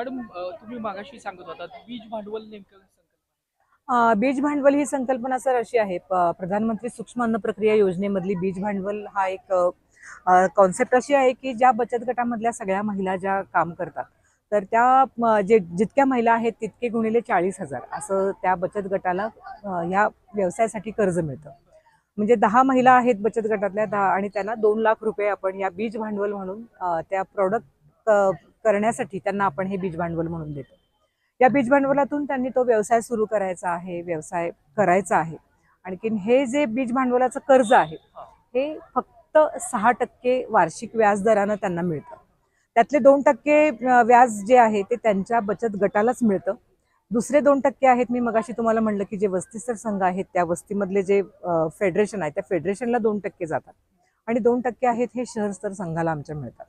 Madam तुम्ही मागाशी सांगत होता बीज भांडवल नेमकं बीज भांडवल ही संकल्पना सर अशी आहे प्रधानमंत्री सूक्ष्म अन्न प्रक्रिया योजनेमधली बीज भांडवल हा एक कॉन्सेप्ट अशी आहे की ज्या बचत गटामधल्या सगळ्या महिला ज्या काम करतात तर त्या जे जितक्या महिला आहेत तितके गुणिले चाळीस हजार असं त्या बचत गटाला ह्या व्यवसायासाठी कर्ज मिळतं. म्हणजे दहा महिला आहेत बचत गटातल्या दहा आणि त्यांना दोन लाख रुपये आपण या बीज भांडवल म्हणून त्या प्रॉडक्ट करण्यासाठी त्यांना आपण हे बीज भांडवल म्हणून देतो. या बीज भांडवलातून त्यांनी तो व्यवसाय सुरू करायचा आहे व्यवसाय करायचा आहे. आणखीन हे जे बीज भांडवलाचं कर्ज आहे हे फक्त सहा टक्के वार्षिक व्याज दरानं त्यांना मिळतं. त्यातले दोन टक्के व्याज जे आहे ते त्यांच्या बचत गटालाच मिळतं. दुसरे दोन टक्के आहेत मी मगाशी तुम्हाला म्हणलं की जे वस्तीस्तर संघ आहेत त्या वस्तीमधले जे फेडरेशन आहे त्या फेडरेशनला दोन टक्के जातात. आणि दोन टक्के आहेत हे शहरस्तर संघाला आमच्या मिळतात.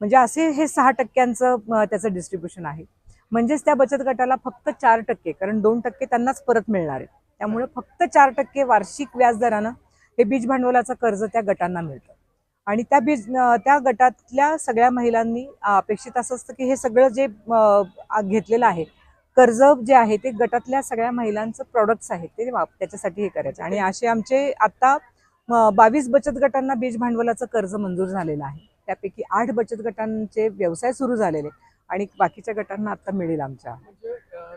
म्हणजे असे हे सहा टक्क्यांचं त्याचं डिस्ट्रीब्युशन आहे. म्हणजेच त्या बचत गटाला फक्त चार टक्के कारण दोन टक्के त्यांनाच परत मिळणार आहे. त्यामुळे फक्त चार टक्के वार्षिक व्याजदरानं हे बीज भांडवलाचं कर्ज त्या गटांना मिळतं. आणि त्या बीज त्या गटातल्या सगळ्या महिलांनी अपेक्षित असं असतं की हे सगळं जे घेतलेलं आहे कर्ज जे आहे ते गटातल्या सगळ्या महिलांचं प्रॉडक्ट्स आहेत ते त्याच्यासाठी हे करायचं. आणि असे आमचे आता बावीस बचत गटांना बीज भांडवलाचं कर्ज मंजूर झालेलं आहे. त्यापैकी आठ बचत गटांचे व्यवसाय सुरू झालेले आणि बाकीच्या गटांना आता मिळेल आमच्या. म्हणजे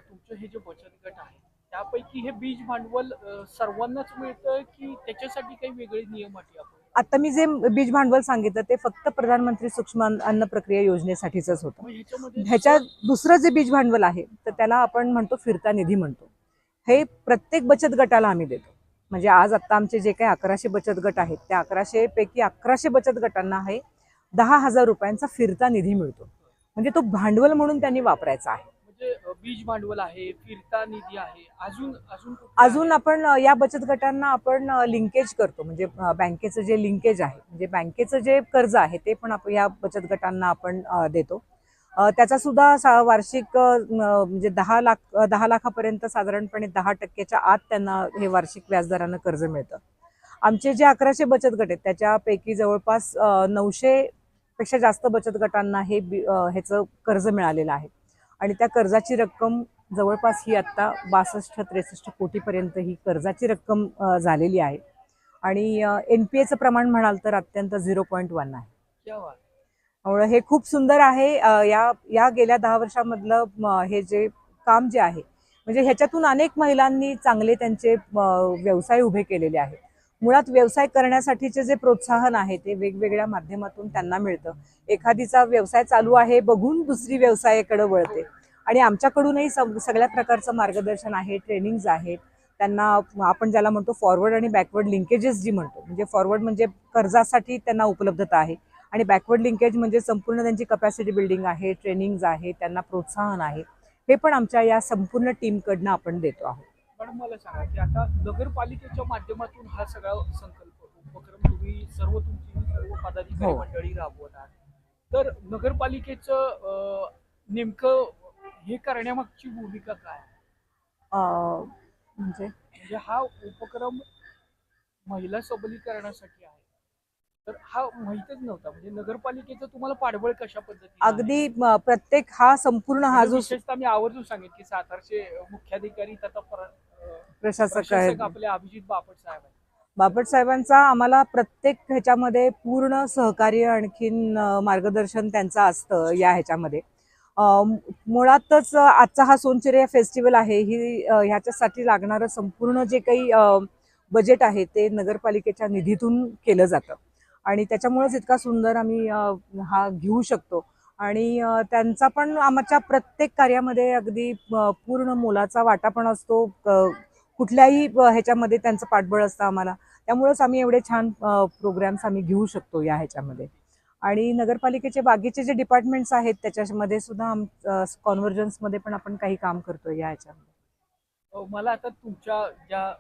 तुमचं हे जे बचत गट आहे त्यापैकी हे बीज भांडवल सर्वांनाच मिळतं की त्याच्यासाठी काही वेगळे नियम अटी आता मी जे बीज भांडवल सांगितलं ते फक्त प्रधानमंत्री सूक्ष्म अन्न- प्रक्रिया योजनेसाठीच होतं. ह्याच्या दुसरं जे बीज भांडवल आहे तर त्याला आपण म्हणतो फिरता निधी म्हणतो. हे प्रत्येक बचत गटाला आम्ही देतो. म्हणजे आज आता आमचे जे काही अकराशे बचत गट आहेत त्या अकराशे पैकी अकराशे बचत गटांना हे दहा हजार रुपयांचा फिरता निधी मिळतो. म्हणजे तो भांडवल म्हणून त्यांनी वापरायचा आहे. म्हणजे बीज भांडवल आहे फिरता निधी आहे अजून अजून अजून आपण या बचत गटांना आपण लिंकेज करतो. म्हणजे बँकेचं जे लिंकेज आहे म्हणजे बँकेचं जे कर्ज आहे ते पण आपण या बचत गटांना आपण देतो. त्याचा सुद्धा वार्षिक म्हणजे दहा लाख दहा लाखापर्यंत साधारणपणे दहा टक्क्याच्या आत त्यांना हे वार्षिक व्याजदरानं कर्ज मिळतं. आमचे जे अकराशे बचत गट आहेत त्याच्यापैकी जवळपास नऊशे पेक्षा जास्त बचत गटांना हे बी- ह्याचं कर्ज मिळालेलं आहे. आणि त्या कर्जाची रक्कम जवळपास ही आत्ता बासष्ट त्रेसष्ट कोटीपर्यंत ही कर्जाची रक्कम झालेली आहे. आणि एन पी एचं प्रमाण म्हणाल तर अत्यंत झिरो पॉईंट वन आहे. त्यामुळं हे खूप सुंदर आहे. या या गेल्या दहा वर्षामधलं हे जे काम जे आहे म्हणजे ह्याच्यातून अनेक महिलांनी चांगले त्यांचे व्यवसाय उभे केलेले आहेत. मुळात व्यवसाय करण्यासाठीचे जे प्रोत्साहन आहे ते वेगवेगळ्या माध्यमातून त्यांना मिळतं. एखादीचा व्यवसाय चालू आहे बघून दुसरी व्यवसायाकडे वळते. आणि आमच्याकडूनही सगळ्या प्रकारचं मार्गदर्शन आहे ट्रेनिंग्ज आहेत. त्यांना आपण ज्याला म्हणतो फॉरवर्ड आणि बॅकवर्ड लिंकेजेस जी म्हणतो म्हणजे फॉरवर्ड म्हणजे कर्जासाठी त्यांना उपलब्धता आहे. आणि बॅकवर्ड लिंकेज म्हणजे संपूर्ण त्यांची कपॅसिटी बिल्डिंग आहे ट्रेनिंग्ज आहे त्यांना प्रोत्साहन आहे. हे पण आमच्या या संपूर्ण टीमकडनं आपण देतो आहोत. मॅडम मला सांगा की आता नगरपालिकेच्या माध्यमातून हा सगळा संकल्प उपक्रम तुम्ही सर्व तुमची सर्व पदाधिकारी हो. मंडळी राबवत आहात तर नगरपालिकेचं अ, नेमकं हे करण्यामागची भूमिका काय? अं, म्हणजे म्हणजे हा उपक्रम महिला सबलीकरणासाठी आहे तर हा माहितच नव्हता. म्हणजे नगरपालिकेचं तुम्हाला पाठबळ कशा? अगदी म, प्रत्येक हा संपूर्ण हा म्हणजे जो विशेषतः मी आवर्जून सांगेन की सातारचे मुख्याधिकारी तथा प्र- अ, प्रशासक आहे प्रशासक आपले अभिजित बापट साहेब आहेत. बापट साहेबांचा आम्हाला प्रत्येक ह्याच्यामध्ये पूर्ण सहकार्य आणखीन अं, मार्गदर्शन त्यांचं असतं या ह्याच्यामध्ये. अं, मुळातच आजचा हा सोनचिरे फेस्टिवल आहे ही अं, ह्याच्यासाठी लागणारं संपूर्ण जे काही अं, बजेट आहे ते नगरपालिकेच्या निधीतून केलं जातं. आणि त्याच्यामुळेच इतका सुंदर आम्ही हा घेऊ शकतो. आणि त्यांचा पण आमच्या प्रत्येक कार्यामध्ये अगदी पूर्ण मोलाचा वाटा पण असतो. कुठल्याही ह्याच्यामध्ये त्यांचं पाठबळ असतं आम्हाला. त्यामुळेच आम्ही एवढे छान प्रोग्राम्स आम्ही घेऊ शकतो या ह्याच्यामध्ये. आणि नगरपालिकेचे बाकीचे जे डिपार्टमेंट्स आहेत त्याच्यामध्ये सुद्धा आम कॉन्व्हर्जन्समध्ये पण आपण काही काम करतो या ह्याच्यामध्ये. मला आता तुमच्या ज्या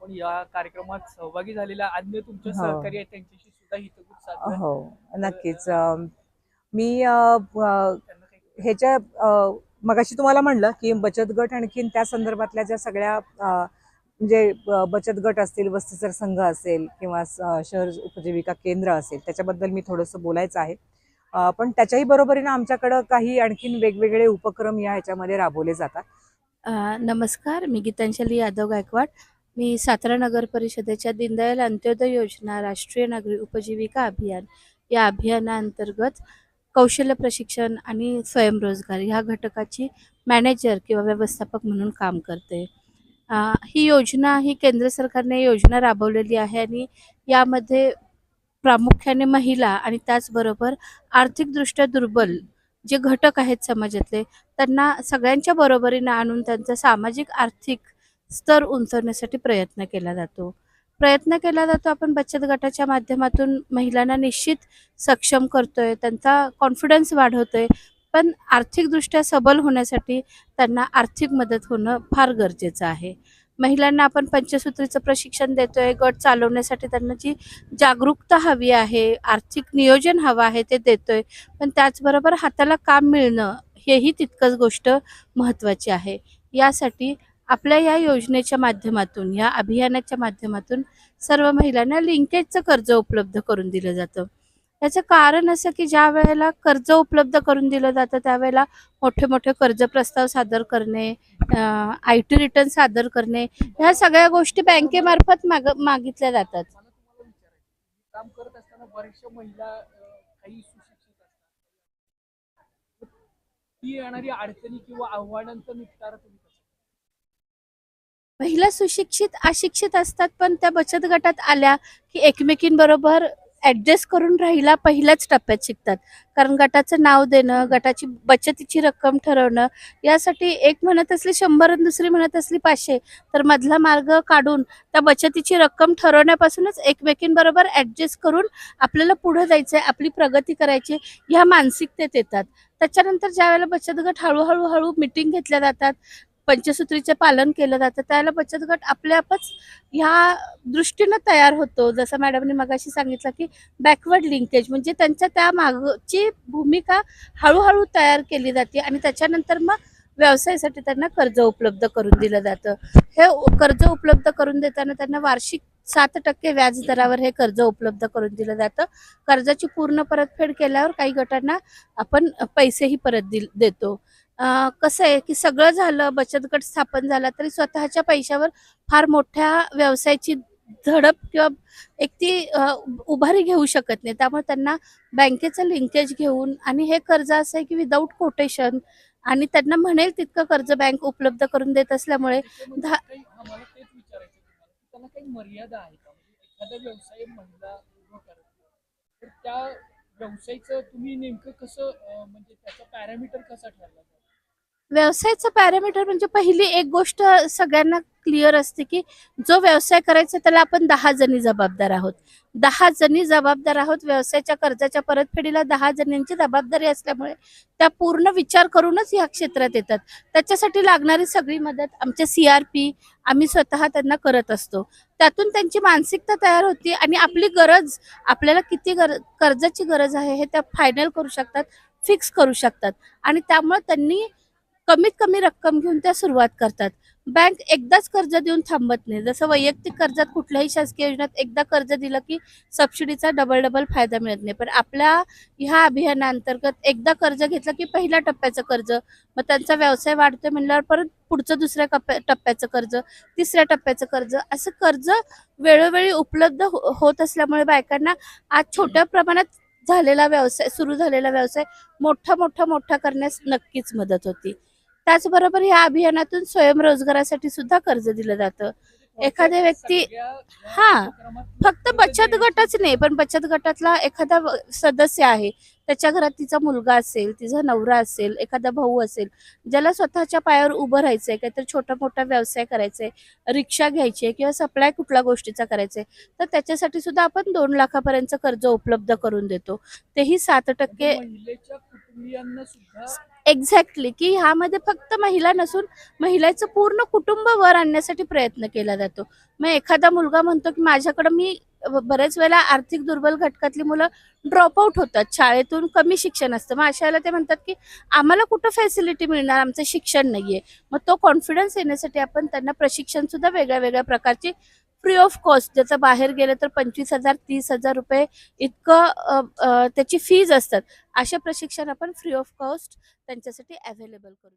आपण या कार्यक्रमात सहभागी झालेल्या अन्य तुमचे हो. सहकारी आहेत त्यांच्याशी सुद्धा हितगुज. हो नक्कीच अं, मी अं, अं, त्यांना काही ह्याच्या अ, मगाशी तुम्हाला म्हणलं की बचत गट आणखीन त्या संदर्भातल्या ज्या सगळ्या अ, म्हणजे बचत गट असतील वस्तीसर संघ असेल किंवा स- शहर उपजीविका केंद्र असेल त्याच्याबद्दल मी थोडंसं बोलायचं आहे अ, पण त्याच्याही बरोबरीनं आमच्याकडं काही आणखीन वेगवेगळे उपक्रम या ह्याच्यामध्ये राबवले जातात अ, नमस्कार मी गीतांजली यादव गायकवाड मी सातारा नगर परिषदेच्या दीनदयाल अंत्योदय योजना राष्ट्रीय नागरी उपजीविका अभियान या अभियानाअंतर्गत कौशल्य प्रशिक्षण आणि स्वयंरोजगार ह्या घटकाची मॅनेजर किंवा व्यवस्थापक म्हणून काम करते. आ, ही योजना ही केंद्र सरकारने योजना राबवलेली आहे आणि यामध्ये प्रामुख्याने महिला आणि त्याचबरोबर आर्थिकदृष्ट्या दुर्बल जे घटक आहेत समाजातले त्यांना सगळ्यांच्या बरोबरीनं आणून त्यांचा सामाजिक आर्थिक स्तर उंचवण्यासाठी प्रयत्न केला जातो. प्रयत्न केला जातो आपण बचत गटाच्या माध्यमातून महिलांना निश्चित सक्षम करतोय त्यांचा कॉन्फिडन्स वाढवतोय पण आर्थिकदृष्ट्या सबल होण्यासाठी त्यांना आर्थिक मदत होणं फार गरजेचं आहे. महिलांना आपण पंचसूत्रीचं प्रशिक्षण देतोय गट चालवण्यासाठी त्यांना जी जागरूकता हवी आहे आर्थिक नियोजन हवं आहे ते देतोय पण त्याचबरोबर हाताला काम मिळणं हेही तितकंच गोष्ट महत्त्वाची आहे. यासाठी आपल्या या योजनेच्या माध्यमातून या अभियानाच्या माध्यमातून सर्व महिलांना लिंकेजचं कर्ज उपलब्ध करून दिलं जातं. याचं कारण असं की ज्या वेळेला कर्ज उपलब्ध करून दिलं जातं त्यावेळेला मोठे मोठे कर्ज प्रस्ताव सादर करणे आय टी रिटर्न सादर करणे ह्या सगळ्या गोष्टी बँकेमार्फत माग मागितल्या जातात. काम करत असताना बऱ्याचशा महिला काही सुशिक्षित असतात ती येणारी अडचणी किंवा आव्हानांचा निपटारा तुम्ही महिला सुशिक्षित अशिक्षित असतात पण त्या बचत गटात आल्या की एकमेकींबरोबर ॲडजस्ट करून राहिला पहिल्याच टप्प्यात शिकतात. कारण गटाचं नाव देणं गटाची बचतीची रक्कम ठरवणं यासाठी एक म्हणत असली शंभर आणि दुसरी म्हणत असली पाचशे तर मधला मार्ग काढून त्या बचतीची रक्कम ठरवण्यापासूनच एकमेकींबरोबर ॲडजस्ट करून आपल्याला पुढं जायचं आहे आपली प्रगती करायची ह्या मानसिकतेत येतात. त्याच्यानंतर ज्यावेळेला बचत गट हळूहळू हळू मिटिंग घेतल्या जातात पंचसूत्रीचे पालन केलं जातं त्याला बचत गट आपल्यापच ह्या दृष्टीनं तयार होतो. जसं मॅडमने मगाशी सांगितलं की बॅकवर्ड लिंकेज म्हणजे त्यांच्या त्या मागची भूमिका हळूहळू तयार केली जाते आणि त्याच्यानंतर मग व्यवसायासाठी त्यांना कर्ज उपलब्ध करून दिलं जातं. हे कर्ज उपलब्ध करून देताना त्यांना वार्षिक सात टक्के व्याज दरावर हे कर्ज उपलब्ध करून दिलं जातं. कर्जाची पूर्ण परतफेड केल्यावर काही गटांना आपण पैसेही परत दिल देतो. कसं आहे की सगळं झालं बचत गट स्थापन झाला तरी स्वतःच्या पैशावर फार मोठ्या व्यवसायाची झडप किंवा एक ती उभारी घेऊ शकत नाही. त्यामुळे त्यांना बँकेचं लिंकेज घेऊन आणि हे कर्ज असं आहे की विदाऊट कोटेशन आणि त्यांना म्हणेल तितकं कर्ज बँक उपलब्ध करून देत असल्यामुळे त्या व्यवसायाचं तुम्ही नेमकं कसं म्हणजे त्याचा पॅरामीटर कसा ठरला? व्यवसायाचं पॅरामीटर म्हणजे पहिली एक गोष्ट सगळ्यांना क्लिअर असते की जो व्यवसाय करायचा त्याला आपण दहा जणी जबाबदार आहोत. दहा जणी जबाबदार आहोत व्यवसायाच्या कर्जाच्या परतफेडीला दहा जणींची जबाबदारी असल्यामुळे त्या पूर्ण विचार करूनच ह्या क्षेत्रात येतात. त्याच्यासाठी लागणारी सगळी मदत आमच्या सी आर पी आम्ही स्वतः त्यांना करत असतो. त्यातून त्यांची मानसिकता तयार होती आणि आपली गरज आपल्याला किती गर कर्जाची गरज आहे हे त्या फायनल करू शकतात फिक्स करू शकतात. आणि त्यामुळे त्यांनी कमीत कमी रक्कम घेऊन त्या सुरुवात करतात. बँक एकदाच कर्ज देऊन थांबत नाही. जसं वैयक्तिक कर्जात कुठल्याही शासकीय योजनेत एकदा कर्ज दिलं की सबसिडीचा डबल डबल फायदा मिळत नाही. पण आपल्या ह्या अभियानाअंतर्गत एकदा कर्ज घेतलं की पहिल्या टप्प्याचं कर्ज मग त्यांचा व्यवसाय वाढतोय म्हणल्यावर परत पुढचं दुसऱ्या कप्प्या टप्प्याचं कर्ज तिसऱ्या टप्प्याचं कर्ज असं कर्ज वेळोवेळी उपलब्ध हो- होत असल्यामुळे बायकांना आज छोट्या प्रमाणात झालेला व्यवसाय सुरू झालेला व्यवसाय मोठा मोठा मोठा करण्यास नक्कीच मदत होती. त्याचबरोबर या अभियानातून स्वयंरोजगारासाठी सुद्धा कर्ज दिलं जातं. एखाद्या व्यक्ती- हा, फक्त बचत गटच नाही पण बचत गटातला एखादा सदस्य आहे त्याच्या घरात तिचा मुलगा असेल तिचा नवरा असेल एखादा भाऊ असेल ज्याला स्वतःच्या पायावर उभं राहायचंय काहीतरी छोटा मोठा व्यवसाय करायचाय रिक्षा घ्यायची आहे किंवा सप्लाय कुठल्या गोष्टीचा करायचंय तर त्याच्यासाठी सुद्धा आपण दोन लाखापर्यंत कर्ज उपलब्ध करून देतो. तेही सात टक्के एक्झॅक्टली की ह्यामध्ये फक्त महिला नसून महिलेचं पूर्ण कुटुंब वर आणण्यासाठी प्रयत्न केला जातो. मग एखादा मुलगा म्हणतो की माझ्याकडं मी बऱ्याच वेळेला आर्थिक दुर्बल घटकातली मुलं ड्रॉपआउट होतात. शाळेतून कमी शिक्षण असतं. मग अशा वेळेला ते म्हणतात की आम्हाला कुठं फॅसिलिटी मिळणार? आमचं शिक्षण नाहीये. मग तो कॉन्फिडन्स येण्यासाठी आपण त्यांना प्रशिक्षण सुद्धा वेगळ्या वेगळ्या प्रकारची फ्री ऑफ कॉस्ट ज्याचं बाहेर गेलं तर पंचवीस हजार तीस हजार रुपये इतकं त्याची फीज असतात. अशा प्रशिक्षण आपण फ्री ऑफ कॉस्ट त्यांच्यासाठी अवेलेबल करू.